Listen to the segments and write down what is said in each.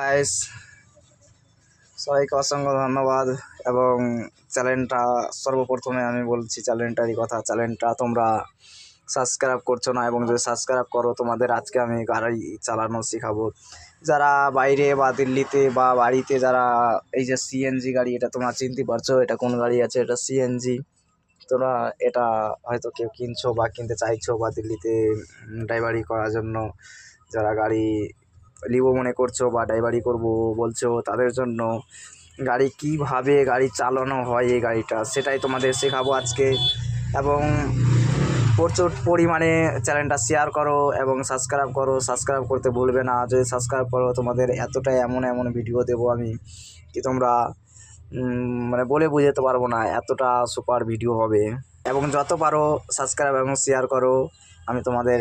Guys সবাইকে অসংখ্য ধন্যবাদ এবং চ্যানেলটা সর্বপ্রথমে আমি বলছি, চ্যানেলটারই কথা, চ্যানেলটা তোমরা সাবস্ক্রাইব করছ না এবং যদি সাবস্ক্রাইব করো, তোমাদের আজকে আমি গাড়ি চালানো শেখাবো। যারা বাইরে বা দিল্লিতে বা বাড়িতে যারা, এই যে সিএনজি গাড়ি, এটা তোমরা চিনতে পারছ, এটা কোন গাড়ি আছে? এটা সিএনজি তোমরা এটা হয়তো কেউ কিনছো বা কিনতে চাইছো বা দিল্লিতে ড্রাইভারি করার জন্য যারা গাড়ি নিব মনে করছ বা ড্রাইভারি করব বলছো তাদের জন্য গাড়ি কীভাবে গাড়ি চালানো হয় এই গাড়িটা সেটাই তোমাদের শেখাবো আজকে। এবং প্রচুর পরিমাণে চ্যানেলটা শেয়ার করো এবং সাবস্ক্রাইব করো। সাবস্ক্রাইব করতে ভুলবে না। যদি সাবস্ক্রাইব করো, তোমাদের এতটাই এমন এমন ভিডিও দেবো আমি কি তোমরা মানে বলে বোঝাতে পারব না এতটা সুপার ভিডিও হবে। এবং যত পারো সাবস্ক্রাইব এবং শেয়ার করো, আমি তোমাদের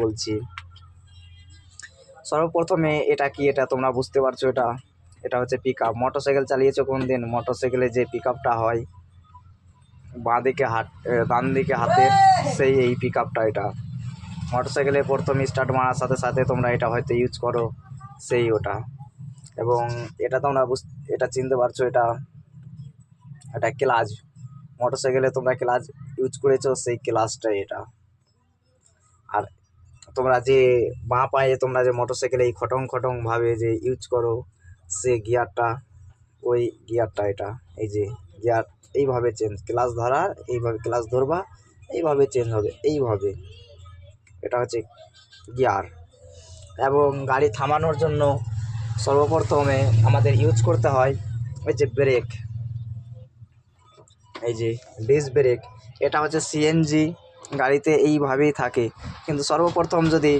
বলছি। সর্বপ্রথমে এটা কি এটা তোমরা বুঝতে পারছ এটা? এটা হচ্ছে পিক আপ মোটরসাইকেল চালিয়েছো কোন দিন মোটরসাইকেলে যে পিক আপটা হয় বাঁ দিকে হাত ডান দিকে হাতে, সেই এই পিক আপটা এটা মোটরসাইকেলে প্রথমে স্টার্ট মারার সাথে সাথে তোমরা এটা হয়তো ইউজ করো, সেই ওটা। এবং এটা তোমরা বুঝ, এটা চিনতে পারছ এটা এটা ক্লাচ মোটরসাইকেলে তোমরা ক্লাচ ইউজ করেছ, সেই ক্লাচটাই এটা। আর তোমরা যে বাঁ পায়ে তোমরা যে মোটর মোটরসাইকেলে এই খটং খটং ভাবে যে ইউজ করো, সে গিয়ারটা ওই গিয়ারটা এটা, এই যে গিয়ার এইভাবে চেঞ্জ ক্লাস ধরার এইভাবে ক্লাস ধরবা, এইভাবে চেঞ্জ হবে, এইভাবে। এটা হচ্ছে গিয়ার এবং গাড়ি থামানোর জন্য সর্বপ্রথমে আমাদের ইউজ করতে হয় ওই যে ব্রেক এই যে ডিস ব্রেক এটা হচ্ছে সিএনজি গাড়িতে এইভাবেই থাকে। কিন্তু সর্বপ্রথম যদি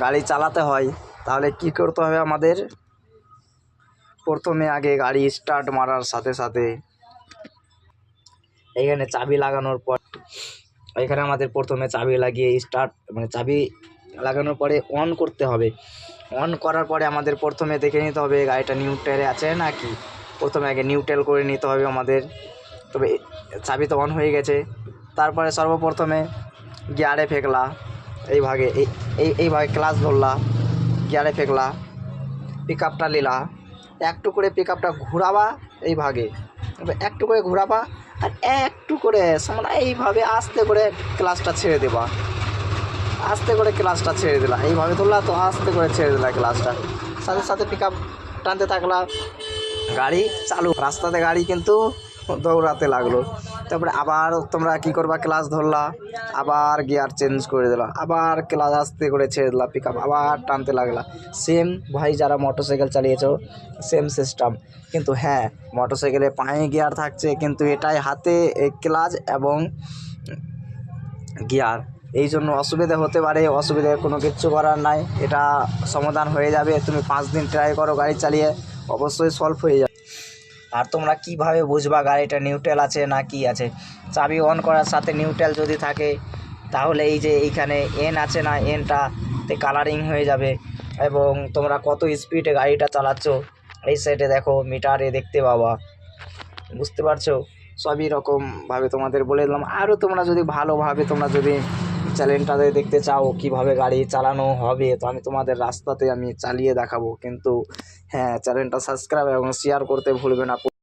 গাড়ি চালাতে হয়, তাহলে কি করতে হবে আমাদের? প্রথমে আগে গাড়ি স্টার্ট মারার সাথে সাথে এইখানে চাবি লাগানোর পর, এখানে আমাদের প্রথমে চাবি লাগিয়ে স্টার্ট মানে চাবি লাগানোর পরে অন করতে হবে। অন করার পরে আমাদের প্রথমে দেখে নিতে হবে গাড়িটা নিউট্রালে আছে নাকি? প্রথমে আগে নিউট্রাল করে নিতে হবে আমাদের। তবে চাবি তো অন হয়ে গেছে। তারপরে সর্বপ্রথমে গিয়ারে ফেকলা, এই ভাগে, এই এই এই ভাগে ক্লাস ধরলা, গিয়ারে ফেকলা পিক আপটা নিলা একটু করে পিক আপটা ঘোরাবা এই ভাগে। একটু করে ঘোরাবা আর একটু করে সমান এইভাবে আস্তে করে ক্লাসটা ছেড়ে দেবা। আস্তে করে ক্লাসটা ছেড়ে দিলা, এইভাবে ধরলা তো আস্তে করে ছেড়ে দিলা ক্লাসটা সাথে সাথে পিক আপ টানতে থাকলা। গাড়ি চালু, রাস্তাতে গাড়ি কিন্তু দৌড়াতে লাগল। তারপরে আবার তোমরা কি করবা? ক্লাস ধরলা, আবার গিয়ার চেঞ্জ করে দিলা, আবার ক্লাস আস্তে করে ছেড়ে দিলা পিক আবার টানতে লাগলা। সেম ভাই যারা মোটরসাইকেল চালিয়েছো সেম সিস্টেম কিন্তু হ্যাঁ মোটরসাইকেলে পায়ে গিয়ার থাকছে, কিন্তু এটাই হাতে ক্লাচ এবং গিয়ার এই জন্য অসুবিধা হতে পারে অসুবিধার কোনো কিচ্ছু করার নাই। এটা সমাধান হয়ে যাবে। তুমি পাঁচ দিন ট্রাই করো গাড়ি চালিয়ে, অবশ্যই সলভ হয়ে যাবে। আর তোমরা কীভাবে বুঝবা গাড়িটা নিউট্রাল আছে না কি আছে? চাবি অন করার সাথে নিউট্রাল যদি থাকে, তাহলে এই যে এইখানে এন আছে না এনটাতে কালারিং হয়ে যাবে। এবং তোমরা কত স্পিডে গাড়িটা চালাচ্ছ, এই সাইডে দেখো মিটারে দেখতে পাবা। বুঝতে পারছ? সবই রকমভাবে তোমাদের বলে দিলাম। আরও তোমরা যদি ভালোভাবে তোমরা যদি চ্যানেলটাতে দেখতে চাও কীভাবে গাড়ি চালানো হবে, তো আমি তোমাদের রাস্তাতে আমি চালিয়ে দেখাবো। কিন্তু হ্যাঁ চ্যানেলটা সাবস্ক্রাইব এবং শেয়ার করতে ভুলবে না।